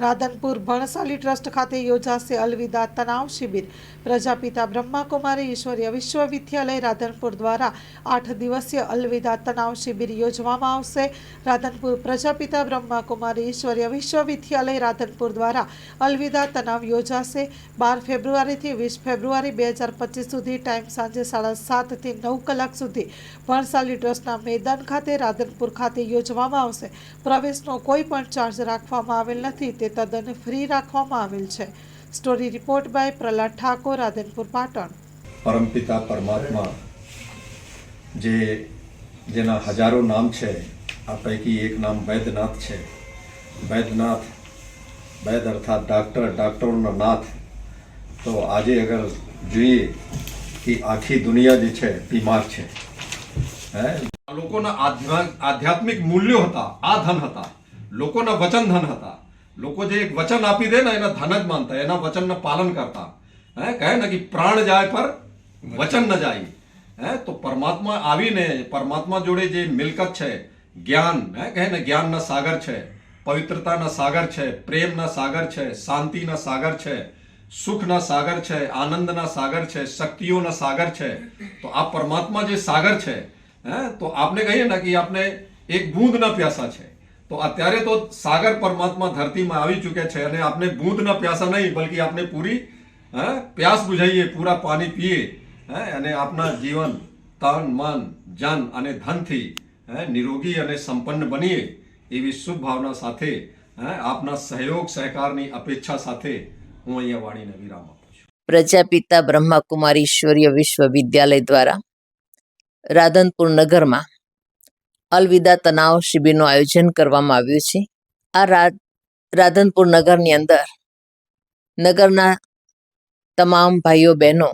Radhanpur Bhansali trust ખાતે યોજાશે અલવિદા તણાવ શિબિર. પ્રજાપિતા બ્રહ્માકુમારી ઈશ્વરીય વિશ્વવિદ્યાલય રાધનપુર દ્વારા આઠ દિવસીય અલવિદા તણાવ શિબિર યોજવામાં આવશે. રાધનપુર પ્રજાપિતા બ્રહ્માકુમારી ઈશ્વરીય વિશ્વવિદ્યાલય રાધનપુર દ્વારા અલવિદા તણાવ યોજાશે. બાર ફેબ્રુઆરીથી વીસ ફેબ્રુઆરી બે હજાર પચીસ સુધી ટાઈમ સાંજે સાડા સાતથી નવ કલાક સુધી ભણસાલી ટ્રસ્ટના મેદાન ખાતે રાધનપુર ખાતે યોજવામાં આવશે. પ્રવેશનો કોઈ પણ ચાર્જ રાખવામાં આવેલ નથી. તે તદ્દન ફ્રી રાખવામાં આવેલ છે. Story report by Prahlad Thakor, Radhanpur, Patan. પરમપિતા પરમાત્મા, જે જેના હજારો નામ છે, આ પૈકી એક નામ વૈદ્યનાથ છે. વૈદ્યનાથ વૈદ અર્થાત ડાક્ટર, ડાક્ટરોનો નાથ. તો આજે અગર જોઈએ કે આખી દુનિયા જે છે, બીમાર છે. હે? લોકોના આધ્યાત્મિક મૂલ્યો હતા, આ ધન હતા. લોકોના વચન ધન હતા. લોકો જે એક વચન આપી દે ને એના ધન જ માનતા, એના વચનનું પાલન કરતા. હે, કહે ને કે પ્રાણ જાય પર વચન ન જાય. હે, તો પરમાત્મા આવીને, પરમાત્મા જોડે જે મિલકત છે, જ્ઞાન, હે, કહે ને જ્ઞાનના સાગર છે, પવિત્રતાના સાગર છે, પ્રેમના સાગર છે, શાંતિના સાગર છે, સુખના સાગર છે, આનંદના સાગર છે, શક્તિઓના સાગર છે, તો આ પરમાત્મા જે સાગર છે, હે, તો આપણે કહીએ ને કે આપણે એક બૂંદના પ્યાસા છે. તો અત્યારે તો સાગર પરમાત્મા ધરતીમાં આવી ચૂક્યા છે અને આપણે બૂંદના પ્યાસા નહીં, બલકી આપણે પૂરી પ્યાસ બુઝાઈએ પૂરા પાણી પીએ અને આપણા જીવન, તન, મન, જન અને ધનથી નિરોગી અને સંપન્ન બનીએ એવી શુભ ભાવના સાથે આપના સહયોગ, સહકારની અપેક્ષા સાથે હું અહીંયા વાણીને વિરામ આપું છું. પ્રજાપિતા બ્રહ્માકુમારી ઈશ્વરીય વિશ્વવિદ્યાલય દ્વારા રાધનપુર નગરમાં અલવિદા તણાવ શિબિરનું આયોજન કરવામાં આવ્યું છે. આ રાધનપુર નગરની અંદર નગરના તમામ ભાઈઓ બહેનો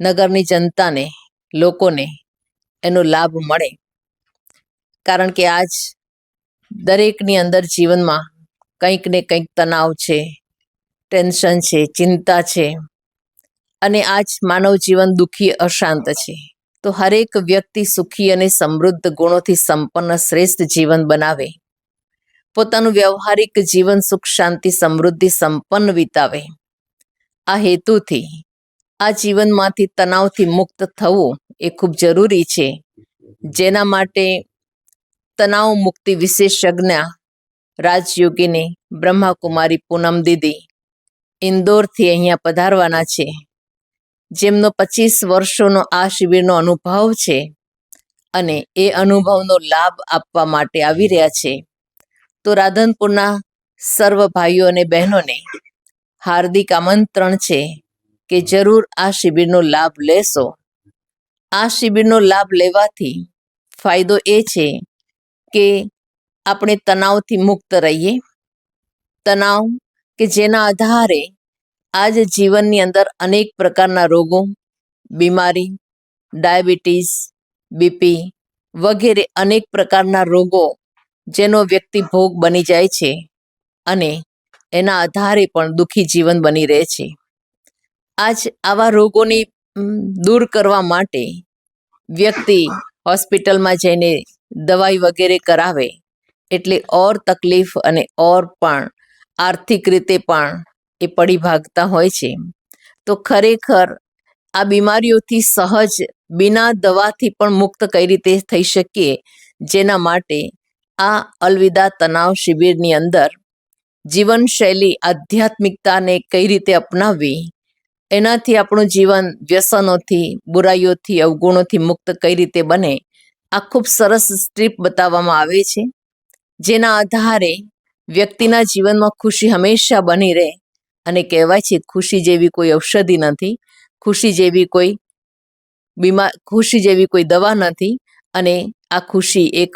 નગરની જનતાને, લોકોને એનો લાભ મળે. કારણ કે આજ દરેકની અંદર જીવનમાં કંઈક ને કંઈક તણાવ છે, ટેન્શન છે, ચિંતા છે અને આજ માનવ જીવન દુઃખી અશાંત છે. તો હરેક વ્યક્તિ સુખી અને સમૃદ્ધ ગુણોથી સંપન્ન શ્રેષ્ઠ જીવન બનાવે. પોતાનું વ્યવહારિક જીવન સુખ, શાંતિ, સમૃદ્ધિ સંપન્ન વિતાવે. આ હેતુથી, આ જીવનમાંથી તણાવથી મુક્ત થવું એ ખૂબ જરૂરી છે. જેના માટે તણાવ મુક્તિ વિશેષજ્ઞ રાજયોગીની બ્રહ્માકુમારી પૂનમ દીદી ઇન્દોરથી અહીંયા પધારવાના છે. જેમનો પચીસ વર્ષોનો આ શિબિરનો અનુભવ છે અને એ અનુભવનો લાભ આપવા માટે આવી રહ્યા છે. તો રાધનપુરના સર્વ ભાઈઓ અને બહેનોને હાર્દિક આમંત્રણ છે કે જરૂર આ શિબિરનો લાભ લેશો. આ શિબિરનો લાભ લેવાથી ફાયદો એ છે કે આપણે તણાવથી મુક્ત રહીએ. તણાવ કે જેના આધારે આજ જીવનની અંદર અનેક પ્રકારના રોગો, બીમારી, ડાયાબિટીસ, બીપી વગેરે અનેક પ્રકારના રોગો જેનો વ્યક્તિ ભોગ બની જાય છે અને એના આધારે પણ દુઃખી જીવન બની રહે છે. આજ આવા રોગોની દૂર કરવા માટે વ્યક્તિ હોસ્પિટલમાં જઈને દવાઈ વગેરે કરાવે એટલે ઓર તકલીફ અને ઓર પણ આર્થિક રીતે પણ એ પડી ભાગતા હોય છે. તો ખરેખર આ બીમારીઓથી સહજ બિના દવાથી પણ મુક્ત કઈ રીતે થઈ શકીએ? જેના માટે આ અલવિદા તણાવ શિબિરની અંદર જીવનશૈલી આધ્યાત્મિકતાને કઈ રીતે અપનાવવી? એનાથી આપણું જીવન વ્યસનોથી, બુરાઈઓથી, અવગુણોથી મુક્ત કઈ રીતે બને? આ ખૂબ સરસ સ્ટ્રીપ બતાવવામાં આવે છે. જેના આધારે વ્યક્તિના જીવનમાં ખુશી હંમેશા બની રહે. અને કહેવાય છે, ખુશી જેવી કોઈ ઔષધિ નથી, ખુશી જેવી કોઈ બીમાર ખુશી જેવી કોઈ દવા નથી અને આ ખુશી એક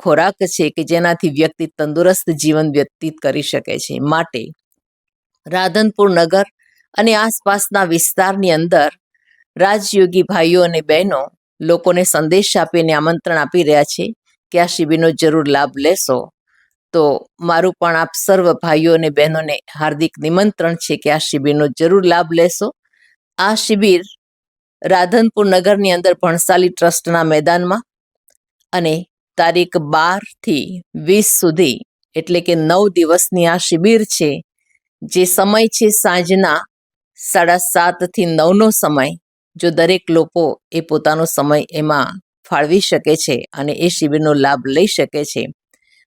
ખોરાક છે કે જેનાથી વ્યક્તિ તંદુરસ્ત જીવન વ્યતીત કરી શકે છે માટે. રાધનપુર નગર અને આસપાસના વિસ્તારની અંદર રાજયોગી ભાઈઓ અને બહેનો લોકોને સંદેશ આપીને આમંત્રણ આપી રહ્યા છે કે આ શિબિરનો જરૂર લાભ લેશો. તો મારું પણ આપ સર્વ ભાઈઓ અને બહેનોને હાર્દિક નિમંત્રણ છે કે આ શિબિરનો જરૂર લાભ લેશો. આ શિબિર રાધનપુર નગરની અંદર ભણસાલી ટ્રસ્ટના મેદાનમાં અને તારીખ બારથી વીસ સુધી, એટલે કે નવ દિવસની આ શિબિર છે, જે સમય છે સાંજના સાડા સાતથી નવનો સમય, જો દરેક લોકો એ પોતાનો સમય એમાં ફાળવી શકે છે અને એ શિબિરનો લાભ લઈ શકે છે.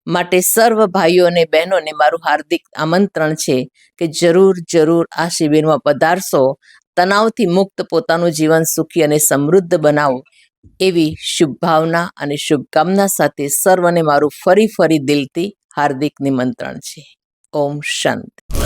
માટે સર્વ ભાઈઓ અને બહેનોને મારું હાર્દિક આમંત્રણ છે કે જરૂર જરૂર આ શિબિરમાં પધારશો. તણાવથી મુક્ત પોતાનું જીવન સુખી અને સમૃદ્ધ બનાવો. એવી શુભ ભાવના અને શુભકામના સાથે સર્વને મારું ફરી ફરી દિલથી હાર્દિક નિમંત્રણ છે. ઓમ શાંતિ.